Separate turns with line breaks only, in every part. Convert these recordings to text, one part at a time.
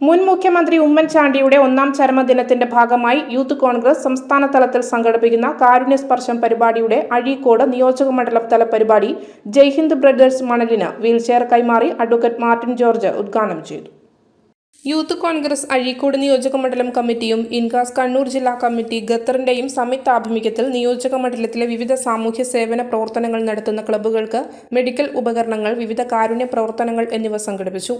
മുൻ മുഖ്യമന്ത്രി ഉമ്മൻചാണ്ടിയുടെ ഒന്നാം ചരമദിനത്തിന്റെ ഭാഗമായി യൂത്ത് കോൺഗ്രസ് സംസ്ഥാന തലത്തിൽ സംഘടിപ്പിക്കുന്ന കാരുണ്യ സ്പർശം പരിപാടിയുടെ അഴീക്കോട് നിയോജക മണ്ഡലം തല പരിപാടി ജയ്ഹിന്ദ് ബ്രദേഴ്സ് മണലിന് വീൽചെയർ കൈമാറി അഡ്വക്കേറ്റ് മാർട്ടിൻ ജോർജ് ഉദ്ഘാടനം ചെയ്തു. യൂത്ത് കോൺഗ്രസ് അഴീക്കോട് നിയോജക മണ്ഡലം കമ്മിറ്റിയും ഇൻകാസ് കണ്ണൂർ ജില്ലാ കമ്മിറ്റി ഖത്തറിന്റെയും സംയുക്ത ആഭിമുഖ്യത്തിൽ നിയോജക മണ്ഡലത്തിലെ വിവിധ സാമൂഹ്യ സേവന പ്രവർത്തനങ്ങൾ നടത്തുന്ന ക്ലബ്ബുകൾക്ക് മെഡിക്കൽ ഉപകരണങ്ങൾ വിവിധ കാരുണ്യ പ്രവർത്തനങ്ങൾ എന്നിവ സംഘടിപ്പിച്ചു.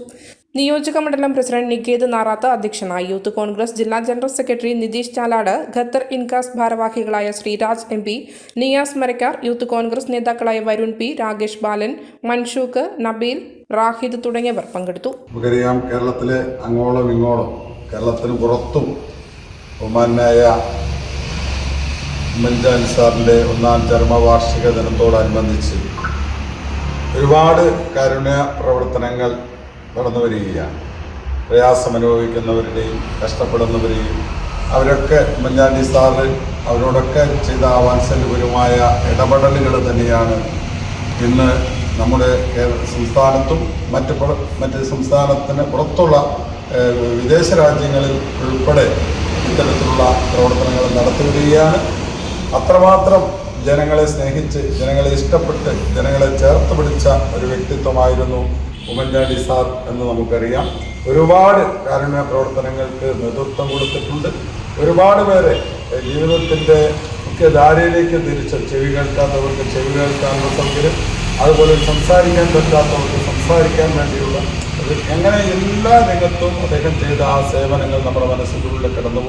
നിയോജക മണ്ഡലം പ്രസിഡന്റ് നികേത് നാറാത്ത് അധ്യക്ഷനായി. യൂത്ത് കോൺഗ്രസ് ജില്ലാ general secretary Nitish Chalad Qatar INCAS ഭാരവാഹികളായ Sreeraj M P Niyas Marakkar youth Congress നേതാക്കളായ വരുൺ പി രാകേഷ് ബാലൻ മൻഷൂക്ക് നബീൽ റാഹിദ് തുടങ്ങിയവർ പങ്കെടുത്തു.
നമുക്കറിയാം കേരളത്തിലെ അങ്ങോളം ഇങ്ങോളം കേരളത്തിന് പുറത്തും ബഹുമാനായ ഉമ്മൻചാണ്ടി സാറിന്റെ ഒന്നാം ചരമവാർഷിക ദിനത്തോടനുബന്ധിച്ച് ഒരുപാട് കാരുണ്യ പ്രവർത്തനങ്ങൾ നടന്നു വരികയാണ്. പ്രയാസം അനുഭവിക്കുന്നവരുടെയും കഷ്ടപ്പെടുന്നവരെയും അവരൊക്കെ ഉമ്മൻചാണ്ടി സാറ് അവരോടൊക്കെ ചെയ്ത വാത്സല്യപരമായ ഇടപെടലുകൾ തന്നെയാണ് ഇന്ന് നമ്മുടെ സംസ്ഥാനത്തും മറ്റ് മറ്റ് സംസ്ഥാനത്തിന് പുറത്തുള്ള വിദേശ രാജ്യങ്ങളിൽ ഉൾപ്പെടെ ഇത്തരത്തിലുള്ള പ്രവർത്തനങ്ങൾ നടത്തിവരികയാണ്. അത്രമാത്രം ജനങ്ങളെ സ്നേഹിച്ച് ജനങ്ങളെ ഇഷ്ടപ്പെട്ട് ജനങ്ങളെ ചേർത്ത് പിടിച്ച ഒരു വ്യക്തിത്വമായിരുന്നു ഉമ്മൻചാണ്ടി സാർ എന്ന് നമുക്കറിയാം. ഒരുപാട് കാരുണ്യ പ്രവർത്തനങ്ങൾക്ക് നേതൃത്വം കൊടുത്തിട്ടുണ്ട്. ഒരുപാട് പേരെ ജീവിതത്തിന്റെ മുഖ്യധാരയിലേക്ക് തിരിച്ച് ചെവി കേൾക്കാത്തവർക്ക് ചെവി കേൾക്കാനുള്ള സൗകര്യം അതുപോലെ സംസാരിക്കാൻ പറ്റാത്തവർക്ക് സംസാരിക്കാൻ വേണ്ടിയുള്ള അത് എങ്ങനെ എല്ലാ രംഗത്തും അദ്ദേഹം ചെയ്ത ആ സേവനങ്ങൾ നമ്മുടെ മനസ്സിനുള്ളിൽ കിടന്നു